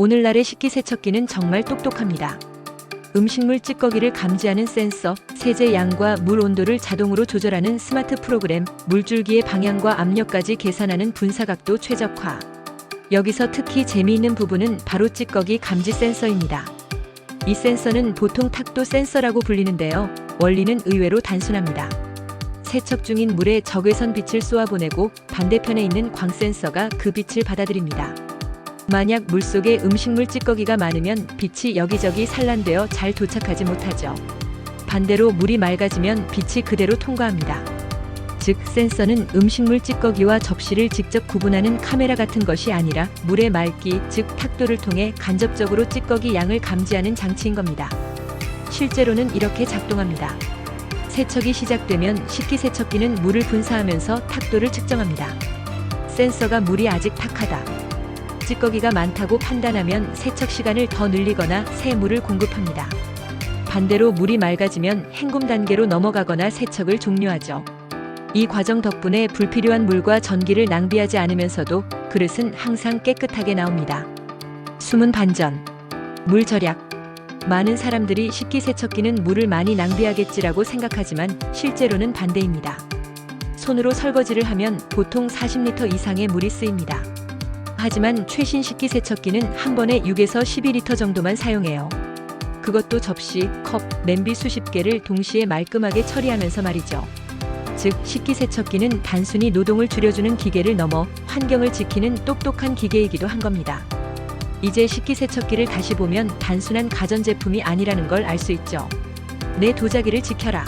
오늘날의 식기세척기는 정말 똑똑합니다. 음식물 찌꺼기를 감지하는 센서, 세제 양과 물 온도를 자동으로 조절하는 스마트 프로그램, 물줄기의 방향과 압력까지 계산하는 분사각도 최적화. 여기서 특히 재미있는 부분은 바로 찌꺼기 감지 센서입니다. 이 센서는 보통 탁도 센서라고 불리는데요. 원리는 의외로 단순합니다. 세척 중인 물에 적외선 빛을 쏘아보내고 반대편에 있는 광 센서가 그 빛을 받아들입니다. 만약 물속에 음식물 찌꺼기가 많으면 빛이 여기저기 산란되어 잘 도착하지 못하죠. 반대로 물이 맑아지면 빛이 그대로 통과합니다. 즉, 센서는 음식물 찌꺼기와 접시를 직접 구분하는 카메라 같은 것이 아니라 물의 맑기, 즉 탁도를 통해 간접적으로 찌꺼기 양을 감지하는 장치인 겁니다. 실제로는 이렇게 작동합니다. 세척이 시작되면 식기세척기는 물을 분사하면서 탁도를 측정합니다. 센서가 물이 아직 탁하다. 찌꺼기가 많다고 판단하면 세척 시간을 더 늘리거나 새 물을 공급합니다. 반대로 물이 맑아지면 헹굼 단계로 넘어가거나 세척을 종료하죠. 이 과정 덕분에 불필요한 물과 전기를 낭비하지 않으면서도 그릇은 항상 깨끗하게 나옵니다. 숨은 반전. 물 절약. 많은 사람들이 식기세척기는 물을 많이 낭비하겠지라고 생각하지만 실제로는 반대입니다. 손으로 설거지를 하면 보통 40리터 이상의 물이 쓰입니다. 하지만 최신 식기 세척기는 한 번에 6에서 12리터 정도만 사용해요. 그것도 접시, 컵, 냄비 수십 개를 동시에 말끔하게 처리하면서 말이죠. 즉, 식기 세척기는 단순히 노동을 줄여주는 기계를 넘어 환경을 지키는 똑똑한 기계이기도 한 겁니다. 이제 식기 세척기를 다시 보면 단순한 가전제품이 아니라는 걸 알 수 있죠. 내 도자기를 지켜라.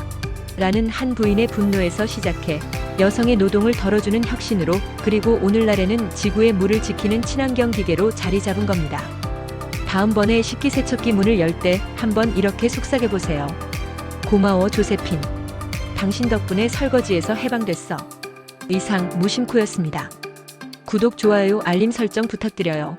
라는 한 부인의 분노에서 시작해 여성의 노동을 덜어주는 혁신으로 그리고 오늘날에는 지구의 물을 지키는 친환경 기계로 자리 잡은 겁니다. 다음번에 식기세척기 문을 열 때 한번 이렇게 속삭여 보세요. 고마워 조세핀. 당신 덕분에 설거지에서 해방됐어. 이상 무심코였습니다. 구독, 좋아요, 알림 설정 부탁드려요.